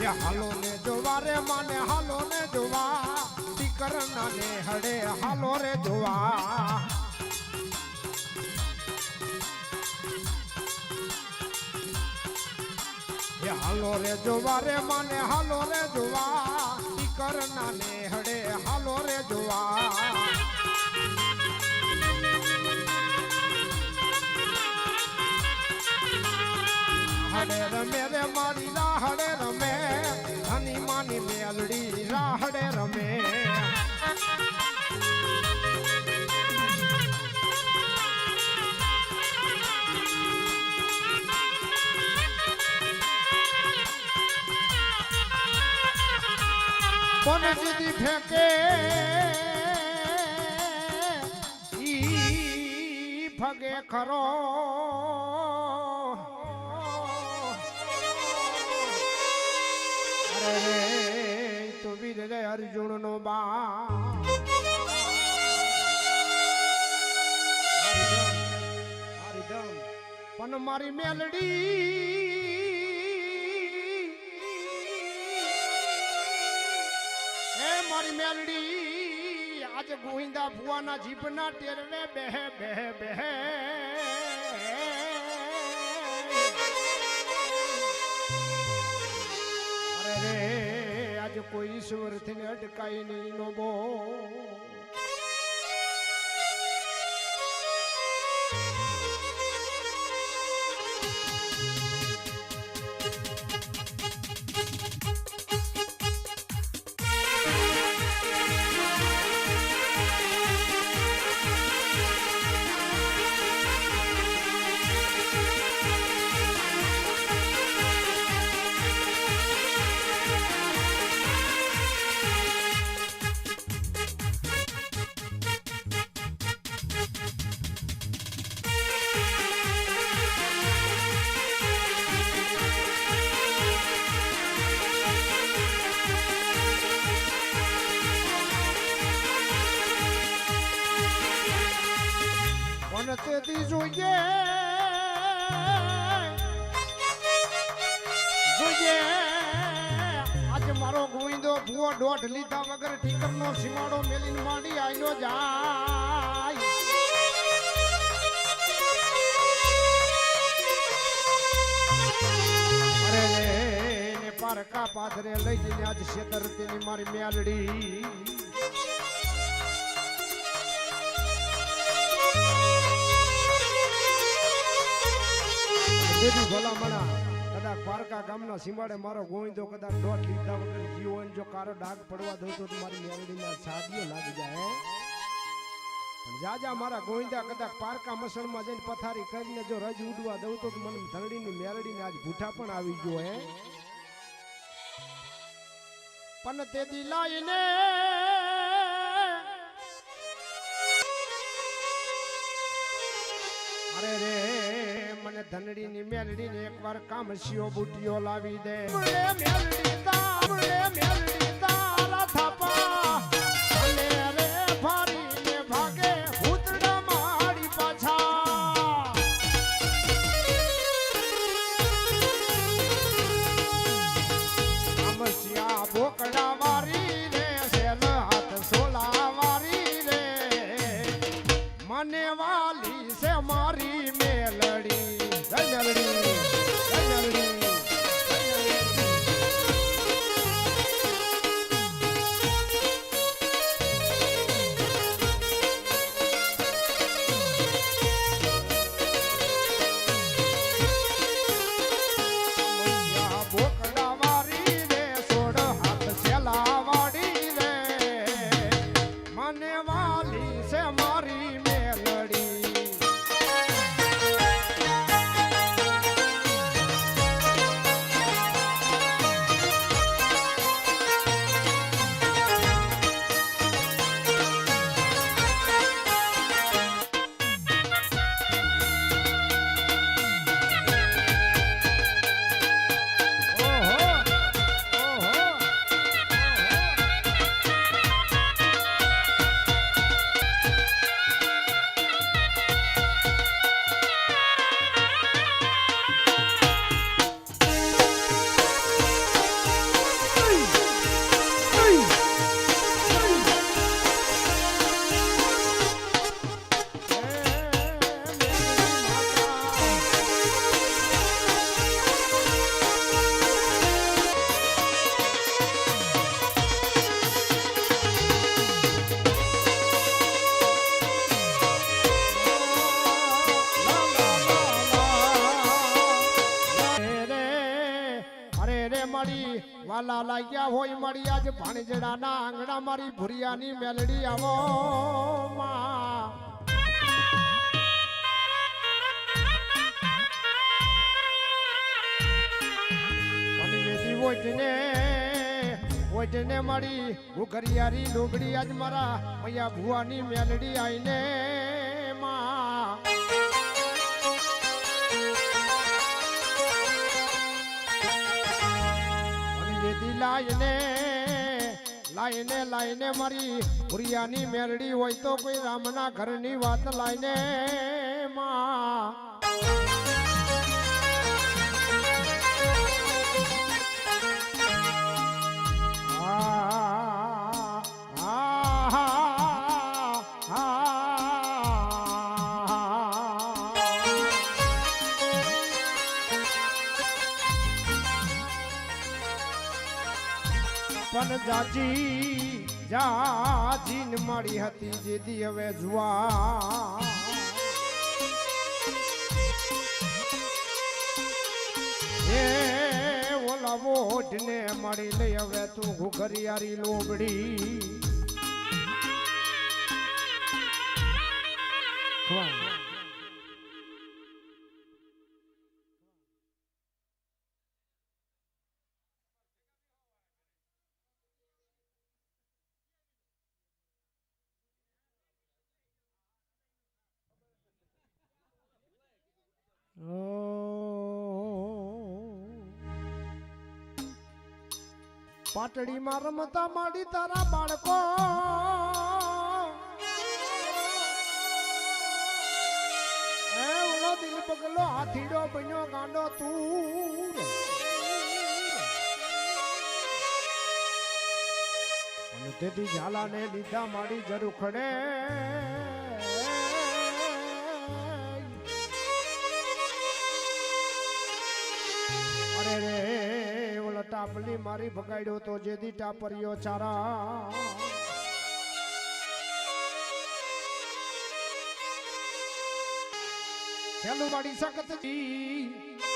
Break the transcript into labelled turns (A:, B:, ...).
A: એ હાલો ને જોવા રે માને, હાલો ને જોવા. દીકરના ને હડે હાલો રે જોવા. હાલો રે જોવા રે માને, હાલો રે જોવા. દીકરના ને હડે હાલો રે જોવા. હડે રમે રે મારી રાહડે રમે ધની માની મેલડી રાહડે રમે. કોણ સીધી ફેંકે? ઈ ફગે ખરો. અરે રે તો વીર રે અર્જુન નો બા પણ મારી મેલડી હે મારી મેલડી આજે ગોવિંદા ભુવાના જીભના ટેરવે બેહે બેહે બેહે કોઈ ઈશ્વરથી અટકાય નહીં નો બો તેથી જોઈએ જોઈએ આજે મારો ગોવિંદો ભૂવો દોઢ લીધા વગર ઠીકરનો સીમાડો મેલીને માંડી આઈનો જાય અરે પારકા પાથરે લઈ જઈને આજ શેતર તેની મારી મેલડી દેવી ભલામણા. કદાચ પારકા ગામના સીમાડે મારો ગોવિંદો કદાચ દોઢ લીધા વગર જીવન જો કારો ડાઘ પડવા દઉં તો મારી મેરડીમાં સાદીઓ લાગી જાય પણ જાજા મારા ગોવિંદા કદાચ પારકા મસણમાં જઈને પથારી કરીને જો રજ ઉડવા દઉં તો મને ધરડીની મેળડીને આજ ભૂઠા પણ આવી ગયો, હે? પણ તે દિલાઈને અરે રે મને ધનડી ની મેલડી ને એકવાર કામસીઓ બુટીઓ લાવી દે. ને મને વાલી સે મારી વાલા લાગ્યા હોય મળી આજ ભાણેજડાના આંગણા મારી ભુરિયાની મેલડી આવો વોટને વોટને મળી ઘુઘરિયારી લોગડી આજ મારા મૈયા ભુવાની મેલડી આઈને લાઈને લાઈને લાઈને મારી ભુરિયાની મેરડી હોય તો કોઈ રામના ઘરની વાત લાઈને. પણ જાજી જાજીન મળી હતી જેદી હવે જુવા એ ઓલા વોઢને મળી લઈ હવે તું ઘુઘરિયારી લોબડી પાટડીમાં રમતા માડી તારા બાળકો. દિલ પગલો હાથીડો બન્યો ગાંડો તું. તેથી ઝાલાને લીધા માડી જરૂર ટાપલી મારી ભગાડ્યો તો જેદી ટાપરીઓ ચારા. ચાલુ વાડી સખત જી